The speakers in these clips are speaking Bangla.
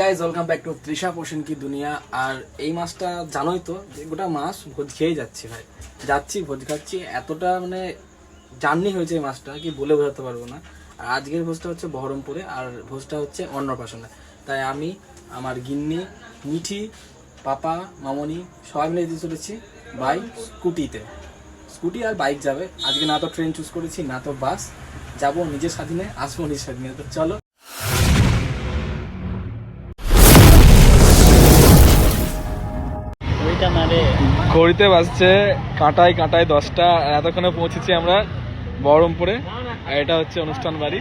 Guys welcome back to Trisha পোষণ কি দুনিয়া আর এই মাসটা জানোই তো যে গোটা মাস ভোজ খেয়েই যাচ্ছি ভাই। যাচ্ছি, ভোজ খাচ্ছি। এতটা মানে জার্নি হয়েছে এই মাসটা কি বলে বোঝাতে পারব না। আর আজকের ভোজটা হচ্ছে বহরমপুরে, আর ভোজটা হচ্ছে অন্নপ্রাশনে। তাই আমি, আমার গিন্নি, মিঠি, পাপা, মামনি, সবাই মিলে যেতে চলেছি বাই স্কুটিতে স্কুটি আর বাইক যাবে। আজকে না তো ট্রেন চুজ করেছি, না তো বাস যাব নিজের স্বাধীনে, আসব নিজের স্বাধীনে। তো চলো ঘড়িতে বাজছে কাঁটায় কাঁটায় দশটা এতক্ষণে পৌঁছেছি আমরা বহরমপুরে, আর এটা হচ্ছে অনুষ্ঠান বাড়ি।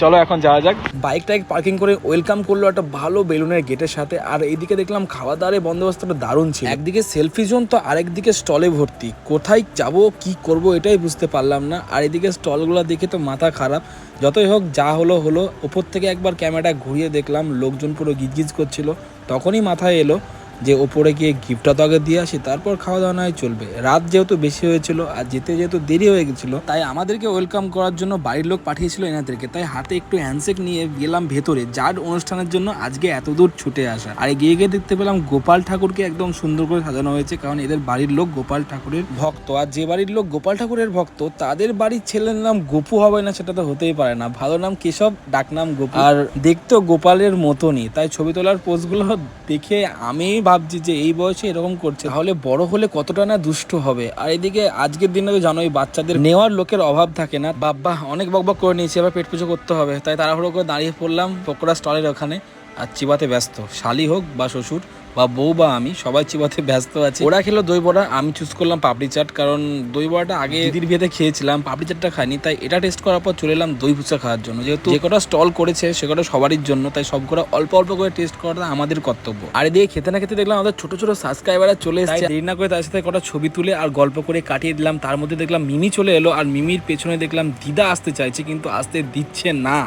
চলো এখন যাওয়া যাক। বাইকটাকে পার্কিং করে ওয়েলকাম করল একটা ভালো বেলুনের গেটের সাথে, আর এইদিকে দেখলাম খাওয়া দাওয়ার বন্দোবস্তটা দারুণ ছিল। একদিকে সেলফি জোন, তো আরেকদিকে স্টলে ভর্তি। কোথায় যাব, কি করব, এটাই বুঝতে পারলাম না। আর এদিকে স্টলগুলো দেখে তো মাথা খারাপ। যতই হোক, যা হলো হলো। ওপর থেকে একবার ক্যামেরাটা ঘুরিয়ে দেখলাম, লোকজন পুরো গিজগিজ করছিল। তখনই মাথায় এলো যে ওপরে গিয়ে গিফটটা তো আগে দিয়ে আসি, তারপর খাওয়া দাওয়া নয় চলবে। রাত যেহেতু বেশি হয়েছিল আর যেতে যেহেতু দেরি হয়ে গেছিল, তাই আমাদেরকে ওয়েলকাম করার জন্য বাড়ির লোক পাঠিয়েছিল এনাদেরকে। তাই হাতে একটু হ্যান্ডশেক নিয়ে গেলাম ভেতরে, যার অনুষ্ঠানের জন্য আজকে এত দূর ছুটে আসা। আর গিয়ে গিয়ে দেখতে পেলাম গোপাল ঠাকুরকে একদম সুন্দর করে সাজানো হয়েছে, কারণ এদের বাড়ির লোক গোপাল ঠাকুরের ভক্ত। আর যে বাড়ির লোক গোপাল ঠাকুরের ভক্ত, তাদের বাড়ির ছেলের নাম গোপু হবে না, সেটা তো হতেই পারে না। ভালো নাম কেশব, ডাকনাম গোপু। আর দেখতেও গোপালের মতনই, তাই ছবি তোলার পোস্টগুলো দেখে আমি ভাবছি যে এই বয়সে এরকম করছে, তাহলে বড় হলে কতটা না দুষ্ট হবে? আর এদিকে আজকের দিনে তো জানোই বাচ্চাদের নেওয়ার লোকের অভাব থাকে না। বাব্বা অনেক বকবক করে নিয়েছি আবার পেট পুজো করতে হবে। তাই তাড়াহুড়ো করে দাঁড়িয়ে পড়লাম পকোড়া স্টলের ওখানে। আর চিবাতে ব্যস্ত। শালি হোক বা শ্বশুর বা বউ বা আমি, সবাই চিবাতে ব্যস্ত আছি। ওরা খেলো দই বড়া, আমি চুজ করলাম পাপড়ি চাট, কারণ দই বড়াটা আগে দিদির বিয়েতে খেয়েছিলাম, পাপড়ি চাটটা খাইনি, তাই এটা টেস্ট করার পর চলে এলাম দই ফুচকা খাওয়ার জন্য। যেহেতু যে কটা স্টল করেছে, সে কটা সবারই জন্য, তাই সব কটা অল্প অল্প করে টেস্ট করাটা আমাদের কর্তব্য। আর এদিকে খেতে না খেতে দেখলাম আমাদের ছোট ছোট সাবস্ক্রাইবাররা চলে এসেছে। দেরি না করে তার সাথে কটা ছবি তুলে আর গল্প করে কাটিয়ে দিলাম। তার মধ্যে দেখলাম মিমি চলে এলো, আর মিমির পেছনে দেখলাম দিদা আসতে চাইছে, কিন্তু আসতে দিচ্ছে না।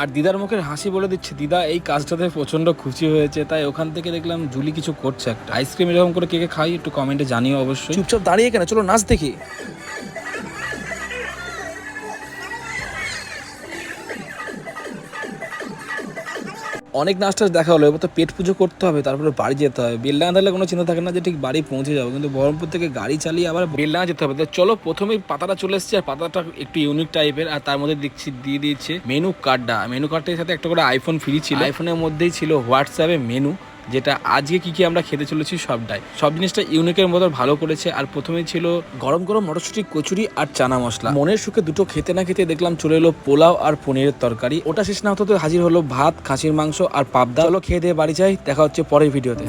আর দিদার মুখের হাসি বলে দিচ্ছে, দিদা, এই কাজটাতে প্রচণ্ড খুশি হয়েছে, তাই ওখান থেকে দেখলাম জুলি কিছু করছে একটা। আইসক্রিম এরকম করে কে কে খাই একটু কমেন্টে জানিও অবশ্যই। চুপচাপ দাঁড়িয়ে কেন? চলো নাচ দেখি। অনেক নাচ টাচ দেখা হলো, এবার তো পেট পুজো করতে হবে, তারপরে বাড়ি যেতে হবে। বেলডাঙা থাকলে কোনো চিন্তা থাকে না যে ঠিক বাড়ি পৌঁছে যাব, কিন্তু বহরমপুর থেকে গাড়ি চালিয়ে আবার বেলডাঙা যেতে হবে। চলো প্রথমেই পাতাটা চলে এসছে, আর পাতাটা একটু ইউনিক টাইপের আর তার মধ্যে দেখছি, দিয়ে দিয়েছে মেনু কার্ডটা মেনু কার্ডটার সাথে একটা করে আইফোন ফ্রি ছিল। আইফোনের মধ্যেই ছিল হোয়াটসঅ্যাপে মেনু যেটা আজকে কি কি আমরা খেতে চলেছি সবটাই। সব জিনিসটা ইউনিকের মতো ভালো করেছে। আর প্রথমেই ছিল গরম গরম মটরশুঁটি, কচুরি আর চানা মশলা। মনের সুখে দুটো খেতে না খেতে দেখলাম চলে এলো পোলাও আর পনিরের তরকারি। ওটা শেষ না হতে হাজির হলো ভাত, খাসির মাংস আর পাবদা। হলো খেয়ে দিয়ে বাড়ি যাই। দেখা হচ্ছে পরের ভিডিওতে।